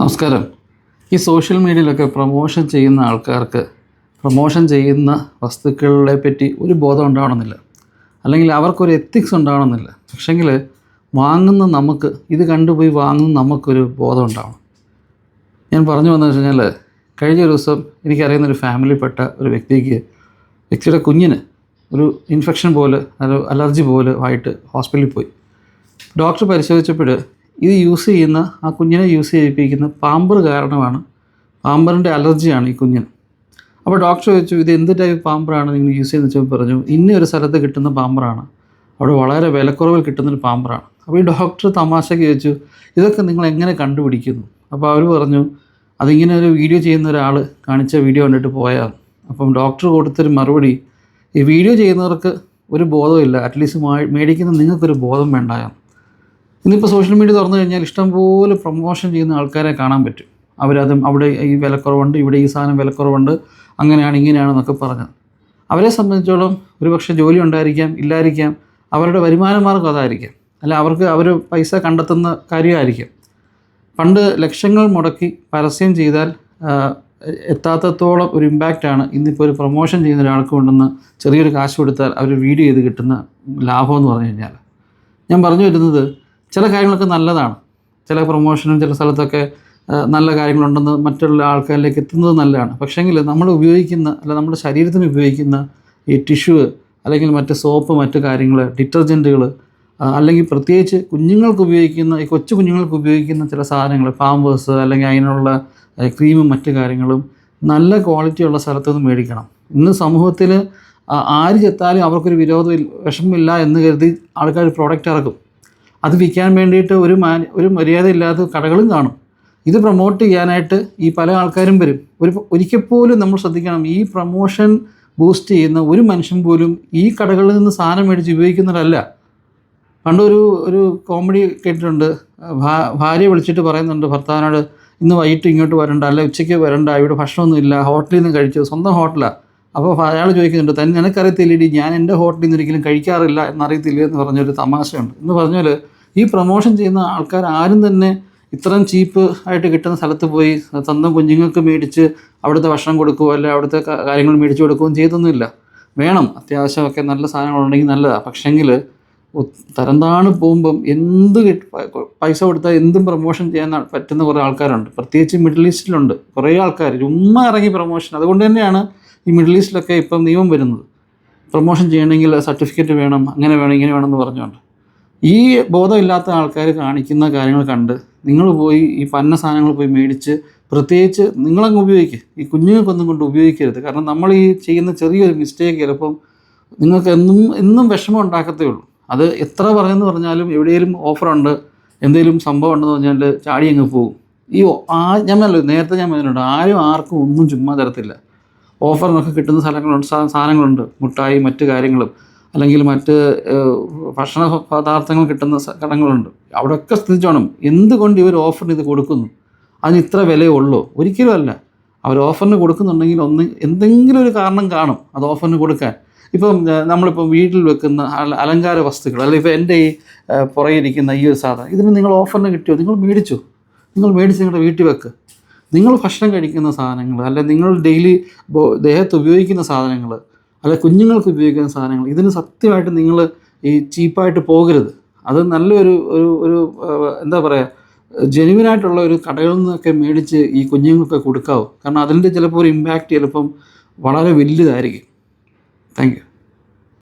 നമസ്കാരം. ഈ സോഷ്യൽ മീഡിയയിലൊക്കെ പ്രമോഷൻ ചെയ്യുന്ന ആൾക്കാർക്ക് പ്രമോഷൻ ചെയ്യുന്ന വസ്തുക്കളെ പറ്റി ഒരു ബോധം ഉണ്ടാവണമെന്നില്ല. അല്ലെങ്കിൽ അവർക്കൊരു എത്തിക്സ് ഉണ്ടാവണമെന്നില്ല. പക്ഷെങ്കിൽ വാങ്ങുന്ന നമുക്ക് ഇത് കണ്ടുപോയി വാങ്ങുന്ന നമുക്കൊരു ബോധം ഉണ്ടാവണം. ഞാൻ പറഞ്ഞു വെച്ച് കഴിഞ്ഞാൽ കഴിഞ്ഞ ദിവസം എനിക്കറിയുന്ന ഒരു ഫാമിലിപ്പെട്ട ഒരു വ്യക്തിക്ക് വ്യക്തിയുടെ കുഞ്ഞിന് ഒരു ഇൻഫെക്ഷൻ പോലെ ഒരു അലർജി പോലെ ആയിട്ട് ഹോസ്പിറ്റലിൽ പോയി. ഡോക്ടർ പരിശോധിച്ചപ്പോൾ ഇത് യൂസ് ചെയ്യുന്ന ആ കുഞ്ഞിനെ യൂസ് ചെയ്യിപ്പിക്കുന്ന പാമ്പർ കാരണമാണ് പാമ്പറിന്റെ അലർജിയാണ് ഈ കുഞ്ഞിന്. അപ്പോൾ ഡോക്ടർ ചോദിച്ചു ഇത് എന്ത് ടൈപ്പ് പാമ്പറാണ് നിങ്ങൾ യൂസ് ചെയ്യുന്നത് വെച്ചാൽ പറഞ്ഞു ഇന്ന ഒരു സ്ഥലത്ത് കിട്ടുന്ന പാമ്പറാണ്. അവിടെ വളരെ വിലക്കുറവിൽ കിട്ടുന്നൊരു പാമ്പറാണ്. അപ്പോൾ ഈ ഡോക്ടർ തമാശയ്ക്ക് ചോദിച്ചു ഇതൊക്കെ നിങ്ങൾ എങ്ങനെ കണ്ടുപിടിക്കുന്നു? അപ്പോൾ അവർ പറഞ്ഞു അതിങ്ങനെ ഒരു വീഡിയോ ചെയ്യുന്ന ഒരാൾ കാണിച്ച വീഡിയോ കണ്ടിട്ട് പോയാൽ അപ്പം ഡോക്ടർ കൊടുത്തൊരു മറുപടി ഈ വീഡിയോ ചെയ്യുന്നവർക്ക് ഒരു ബോധമില്ല അറ്റ്ലീസ്റ്റ് മേടിക്കുന്ന നിങ്ങൾക്കൊരു ബോധം വേണ്ടായോ ഇന്നിപ്പോൾ സോഷ്യൽ മീഡിയ തുറന്നു കഴിഞ്ഞാൽ ഇഷ്ടംപോലെ പ്രൊമോഷൻ ചെയ്യുന്ന ആൾക്കാരെ കാണാൻ പറ്റും. അവരതും അവിടെ ഈ വിലക്കുറവുണ്ട് ഇവിടെ ഈ സാധനം വിലക്കുറവുണ്ട് അങ്ങനെയാണ് ഇങ്ങനെയാണെന്നൊക്കെ പറഞ്ഞത്. അവരെ സംബന്ധിച്ചോളം ഒരു പക്ഷേ ജോലി ഉണ്ടായിരിക്കാം ഇല്ലായിരിക്കാം അവരുടെ വരുമാന മാർഗം അതായിരിക്കാം. അല്ല അവർക്ക് അവർ പൈസ കണ്ടെത്തുന്ന കാര്യമായിരിക്കാം. പണ്ട് ലക്ഷങ്ങൾ മുടക്കി പരസ്യം ചെയ്താൽ എത്താത്തത്തോളം ഒരു ഇമ്പാക്റ്റാണ് ഇന്നിപ്പോൾ ഒരു പ്രൊമോഷൻ ചെയ്യുന്ന ഒരാൾക്ക് കൊണ്ടുവന്ന് ചെറിയൊരു കാശ് കൊടുത്താൽ അവർ വീഡിയോ ചെയ്ത് കിട്ടുന്ന ലാഭം എന്ന് പറഞ്ഞു കഴിഞ്ഞാൽ. ഞാൻ പറഞ്ഞു വരുന്നത് ചില കാര്യങ്ങളൊക്കെ നല്ലതാണ്. ചില പ്രൊമോഷനും ചില സ്ഥലത്തൊക്കെ നല്ല കാര്യങ്ങളുണ്ടെന്ന് മറ്റുള്ള ആൾക്കാരിലേക്ക് എത്തുന്നത് നല്ലതാണ്. പക്ഷേങ്കിൽ നമ്മൾ ഉപയോഗിക്കുന്ന അല്ല നമ്മുടെ ശരീരത്തിന് ഉപയോഗിക്കുന്ന ഈ ടിഷ്യൂ അല്ലെങ്കിൽ മറ്റ് സോപ്പ് മറ്റു കാര്യങ്ങൾ ഡിറ്റർജന്റുകൾ അല്ലെങ്കിൽ പ്രത്യേകിച്ച് കുഞ്ഞുങ്ങൾക്ക് ഉപയോഗിക്കുന്ന ഈ കൊച്ചു കുഞ്ഞുങ്ങൾക്ക് ഉപയോഗിക്കുന്ന ചില സാധനങ്ങൾ പാമ്പേഴ്സ് അല്ലെങ്കിൽ അതിനുള്ള ക്രീമും മറ്റു കാര്യങ്ങളും നല്ല ക്വാളിറ്റിയുള്ള സ്ഥലത്തു നിന്ന് മേടിക്കണം. ഇന്ന് സമൂഹത്തിൽ ആര് ചെത്താലും അവർക്കൊരു വിരോധം വിഷമമില്ല എന്ന് കരുതി ആൾക്കാർ പ്രോഡക്റ്റ് ഇറക്കും. അത് വിൽക്കാൻ വേണ്ടിയിട്ട് ഒരു മാന് ഒരു മര്യാദയില്ലാത്ത കടകളും കാണും. ഇത് പ്രൊമോട്ട് ചെയ്യാനായിട്ട് ഈ പല ആൾക്കാരും വരും. ഒരു ഒരിക്കൽ പോലും നമ്മൾ ശ്രദ്ധിക്കണം ഈ പ്രൊമോഷൻ ബൂസ്റ്റ് ചെയ്യുന്ന ഒരു മനുഷ്യൻ പോലും ഈ കടകളിൽ നിന്ന് സാധനം മേടിച്ച് ഉപയോഗിക്കുന്നവരല്ല. പണ്ടൊരു ഒരു കോമഡി കേട്ടിട്ടുണ്ട്. ഭാര്യ വിളിച്ചിട്ട് പറയുന്നുണ്ട് ഭർത്താവിനോട് ഇന്ന് വൈകിട്ട് ഇങ്ങോട്ട് വരണ്ട അല്ല ഉച്ചയ്ക്ക് വരണ്ട ഇവിടെ ഭക്ഷണമൊന്നും ഇല്ല ഹോട്ടലിൽ നിന്ന് കഴിച്ചു? സ്വന്തം ഹോട്ടലാണ് അപ്പോൾ അയാൾ ചോദിക്കുന്നുണ്ട് തന്നെ നിനക്കറിയത്തില്ലേടി ഞാൻ എന്റെ ഹോട്ടലിൽ നിന്ന് ഒരിക്കലും കഴിക്കാറില്ല എന്നറിയത്തില്ല? എന്ന് പറഞ്ഞൊരു തമാശയുണ്ട്. എന്ന് പറഞ്ഞാൽ ഈ പ്രൊമോഷൻ ചെയ്യുന്ന ആൾക്കാർ ആരും തന്നെ ഇത്രയും ചീപ്പ് ആയിട്ട് കിട്ടുന്ന സ്ഥലത്ത് പോയി സ്വന്തം കുഞ്ഞുങ്ങൾക്ക് മേടിച്ച് അവിടുത്തെ ഭക്ഷണം കൊടുക്കുകയോ അല്ലെ അവിടുത്തെ കാര്യങ്ങൾ മേടിച്ച് കൊടുക്കുകയും ചെയ്തൊന്നുമില്ല. വേണം അത്യാവശ്യമൊക്കെ നല്ല സാധനങ്ങളുണ്ടെങ്കിൽ നല്ലതാണ് പക്ഷേങ്കിൽ തരം താണ് പോകുമ്പം എന്ത് പൈസ കൊടുത്താൽ എന്തും പ്രൊമോഷൻ ചെയ്യാൻ പറ്റുന്ന കുറേ ആൾക്കാരുണ്ട്. പ്രത്യേകിച്ച് മിഡിൽ ഈസ്റ്റിലുണ്ട് കുറേ ആൾക്കാർ ചുമ്മാ ഇറങ്ങി പ്രൊമോഷൻ അതുകൊണ്ട് തന്നെയാണ് ഈ മിഡിൽ ഈസ്റ്റിലൊക്കെ ഇപ്പം നിയമം വരുന്നത്. പ്രൊമോഷൻ ചെയ്യണമെങ്കിൽ സർട്ടിഫിക്കറ്റ് വേണം അങ്ങനെ വേണം ഇങ്ങനെ വേണം എന്ന് പറഞ്ഞുകൊണ്ട്. ഈ ബോധമില്ലാത്ത ആൾക്കാർ കാണിക്കുന്ന കാര്യങ്ങൾ കണ്ട് നിങ്ങൾ പോയി ഈ പന്ന സാധനങ്ങൾ പോയി മേടിച്ച് പ്രത്യേകിച്ച് നിങ്ങളങ്ങ് ഉപയോഗിക്കുക ഈ കുഞ്ഞുങ്ങൾക്കൊന്നും കൊണ്ട് ഉപയോഗിക്കരുത്. കാരണം നമ്മൾ ഈ ചെയ്യുന്ന ചെറിയൊരു മിസ്റ്റേക്ക് ചിലപ്പം നിങ്ങൾക്ക് എന്നും എന്നും വിഷമം ഉണ്ടാക്കത്തേ ഉള്ളൂ. അത് എത്ര പറയുമെന്ന് പറഞ്ഞാലും എവിടെയെങ്കിലും ഓഫറുണ്ട് എന്തെങ്കിലും സംഭവം ഉണ്ടെന്ന് പറഞ്ഞാൽ ചാടി അങ്ങ് പോകും. ഈ ആ ഞാൻ പറഞ്ഞല്ലോ നേരത്തെ ഞാൻ പറഞ്ഞിട്ടുണ്ട് ആരും ആർക്കും ഒന്നും ചുമ്മാ തരത്തില്ല. ഓഫറിനൊക്കെ കിട്ടുന്ന സ്ഥലങ്ങളുണ്ട് സാധനങ്ങളുണ്ട് മുട്ടായി മറ്റു കാര്യങ്ങളും. അല്ലെങ്കിൽ മറ്റ് ഭക്ഷണ പദാർത്ഥങ്ങൾ കിട്ടുന്ന കടങ്ങളുണ്ട്. അവിടെയൊക്കെ ശ്രദ്ധിച്ചോണം എന്തുകൊണ്ട് ഇവർ ഓഫറിന് ഇത് കൊടുക്കുന്നു? അതിന് ഇത്ര വിലയേ ഉള്ളൂ. ഒരിക്കലും അല്ല. അവർ ഓഫറിന് കൊടുക്കുന്നുണ്ടെങ്കിൽ ഒന്ന് എന്തെങ്കിലും ഒരു കാരണം കാണും അത് ഓഫറിന് കൊടുക്കാൻ. ഇപ്പം നമ്മളിപ്പോൾ നമ്മളിപ്പം വീട്ടിൽ വെക്കുന്ന അലങ്കാര വസ്തുക്കൾ അല്ലെങ്കിൽ ഇപ്പോൾ എന്റെ ഈ പുറകിരിക്കുന്ന ഈ ഒരു സാധനം ഇതിന് നിങ്ങൾ ഓഫറിന് കിട്ടിയോ? നിങ്ങൾ മേടിച്ചു. നിങ്ങൾ മേടിച്ച് നിങ്ങളുടെ വീട്ടിൽ വെക്ക്. നിങ്ങൾ ഭക്ഷണം കഴിക്കുന്ന സാധനങ്ങൾ അല്ലെങ്കിൽ നിങ്ങൾ ഡെയിലി ദേഹത്ത് ഉപയോഗിക്കുന്ന സാധനങ്ങൾ അല്ലെ കുഞ്ഞുങ്ങൾക്ക് ഉപയോഗിക്കുന്ന സാധനങ്ങൾ. ഇതിന് സത്യമായിട്ട് നിങ്ങൾ ഈ ചീപ്പായിട്ട് പോകരുത്. അത് നല്ലൊരു ഒരു ഒരു എന്താ പറയുക ജെനുവിനായിട്ടുള്ള ഒരു കടകളിൽ നിന്നൊക്കെ മേടിച്ച് ഈ കുഞ്ഞുങ്ങൾക്ക് കൊടുക്കാവും. കാരണം അതിന്റെ ചിലപ്പോൾ ഒരു ഇമ്പാക്റ്റ് ചിലപ്പം വളരെ വലുതായിരിക്കും. Thank you